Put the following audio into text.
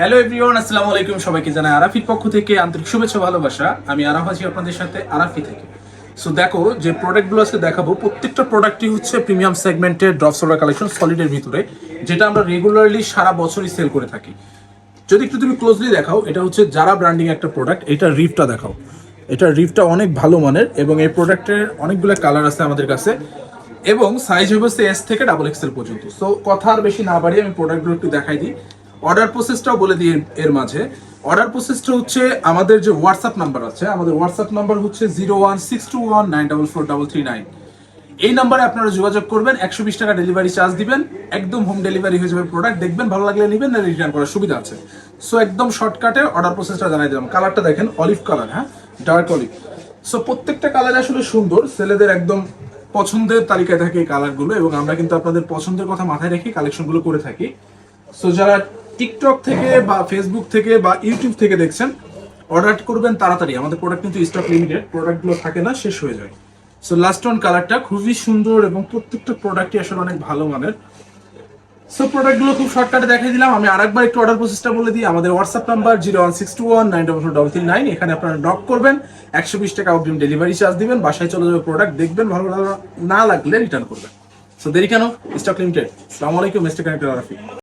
Hello everyone আসসালামু আলাইকুম। সবাইকে জানাই আরাফির পক্ষ থেকে আন্তরিক শুভেচ্ছা ভালোবাসা। আমি আরাফ আছি আপনাদের সাথে আরাফি থেকে। সো দেখো, যে প্রোডাক্টগুলো আজকে দেখাবো, প্রত্যেকটা প্রোডাক্টই হচ্ছে প্রিমিয়াম সেগমেন্টের ড্রপ সোলার কালেকশন সলিডের ভিতরে, যেটা আমরা রেগুলারলি সারা বছরই সেল করে থাকি। যদি একটু তুমি ক্লোজলি দেখাও, এটা হচ্ছে যারা ব্র্যান্ডিং একটা প্রোডাক্ট এটা রিফটা দেখাও। এটা রিফটা অনেক ভালো মানের এবং এই প্রোডাক্টের অনেকগুলো কালার আছে আমাদের কাছে। এবং সাইজ হবে এস থেকে ডাবল এক্সেল পর্যন্ত। সো কথা আর বেশি না বাড়িয়ে আমি প্রোডাক্টগুলো একটু দেখাই দিই। অর্ডার প্রসেসটাও বলে দিই এর- মাঝে। অর্ডার প্রসেসটা হচ্ছে আমাদের যে হোয়াটসঅ্যাপ নাম্বার আছে, আমাদের হোয়াটসঅ্যাপ নাম্বার হচ্ছে zero one six two one nine double four double three nine এই নাম্বারে আপনারা যোগাযোগ করবেন, একশো বিশ টাকা ডেলিভারি চার্জ দিবেন, একদম হোম ডেলিভারি হয়ে যাবে প্রোডাক্ট দেখবেন ভালো লাগলে নেবেন, না রিটার্ন করার সুবিধা আছে। সো একদম শর্টকাটে অর্ডার প্রসেসটা জানাই দিলাম। কালারটা দেখেন অলিভ কালার হ্যাঁ? ডার্ক অলিভ সো প্রত্যেকটা কালার আসলে সুন্দর। ছেলেদের একদম পছন্দের তালিকায় থাকে এই কালারগুলো এবং আমরা কিন্তু আপনাদের পছন্দের কথা মাথায় রেখে কালেকশনগুলো করে থাকি। সো যারা টিকটক থেকে বা ফেসবুক থেকে বা ইউটিউব থেকে দেখছেন অর্ডার করবেন তাড়াতাড়ি। আমাদের প্রোডাক্ট কিন্তু স্টক লিমিটেড প্রোডাক্টগুলো থাকে না, শেষ হয়ে যায়। সো লাস্ট অন কালারটা খুবই সুন্দর এবং প্রত্যেকটা প্রোডাক্টই আসলে অনেক ভালো মানের। সো প্রোডাক্টগুলো খুব শর্টকাটে দেখাই দিলাম। আমি আরেকবার একটু অর্ডার প্রসেসটা বলে দিই। আমাদের WhatsApp number zero one six two one nine double four double three nine এখানে আপনারা নক করবেন, একশো বিশ টাকা অগ্রিম ডেলিভারি চার্জ দিবেন, বাসায় চলে যাবে প্রোডাক্ট দেখবেন, ভালো না লাগলে রিটার্ন করবেন। সো দেরি কেন? স্টক লিমিটেড সালামালাইকুম মিস্টার কানেক্টর রাফি